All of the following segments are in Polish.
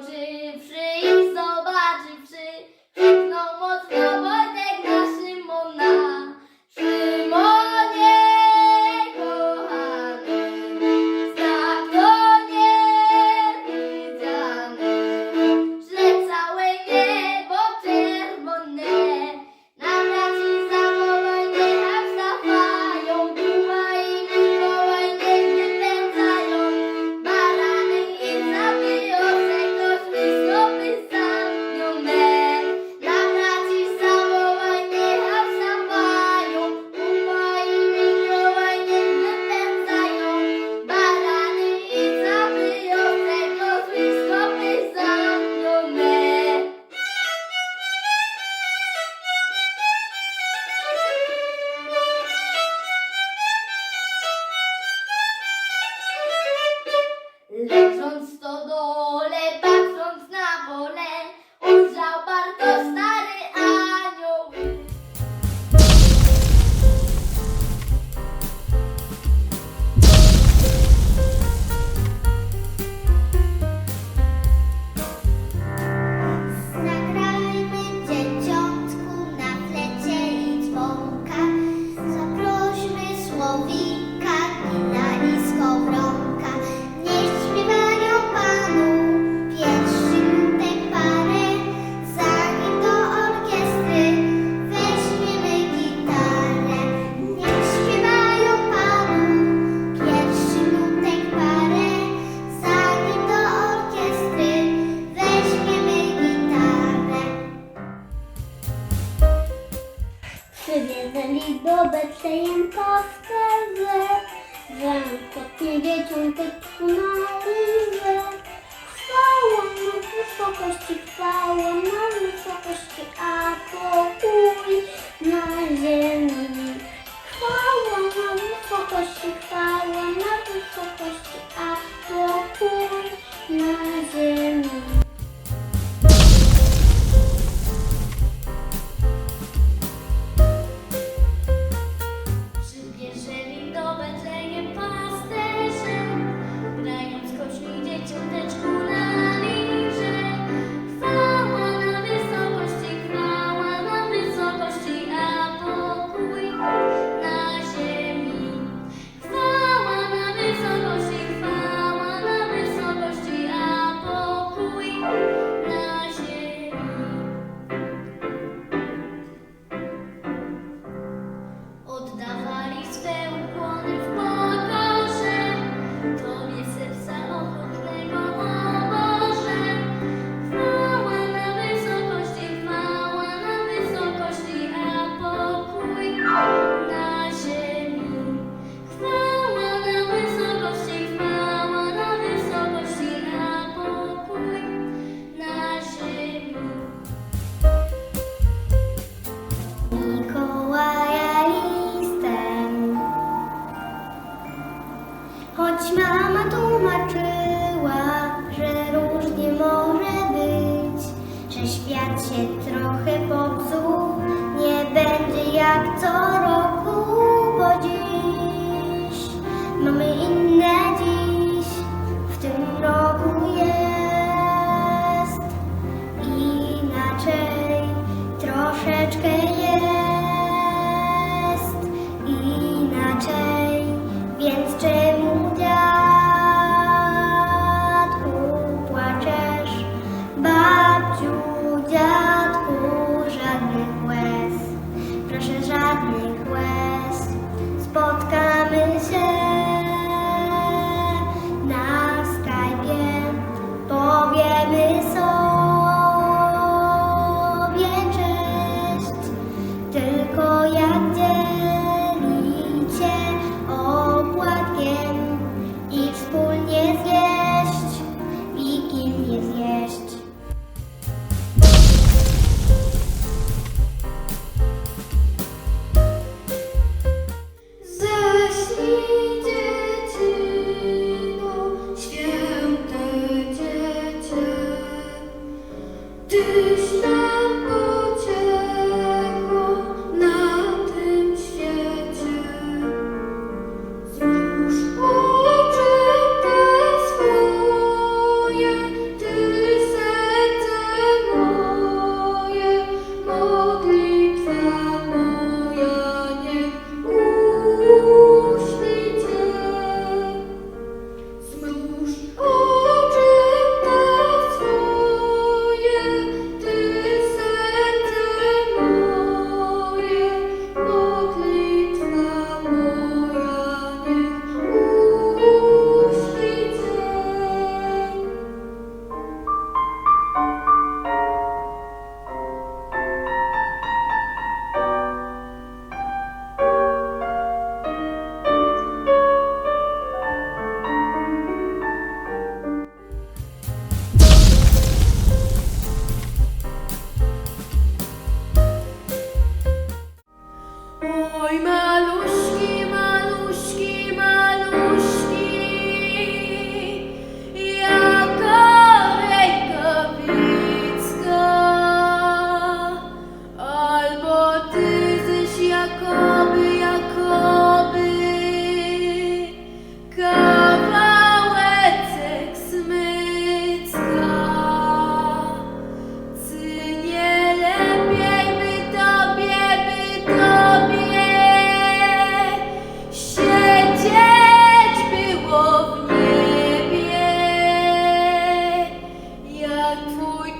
J. Obecnie im powtarzę, że nie wiedzą tu na liże. Chwała na wysokości, chwała na wysokości, a pokój na ziemi. Chwała na wysokości, chwała na wysokości.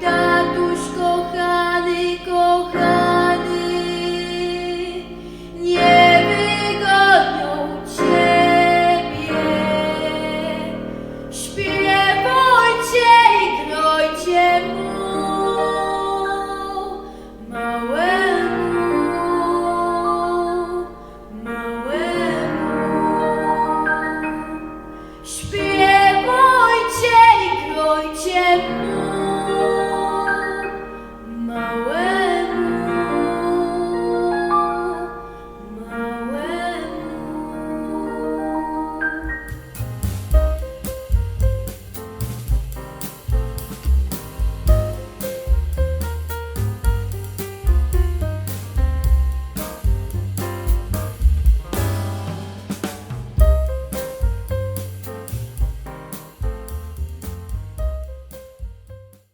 Татушко, хай.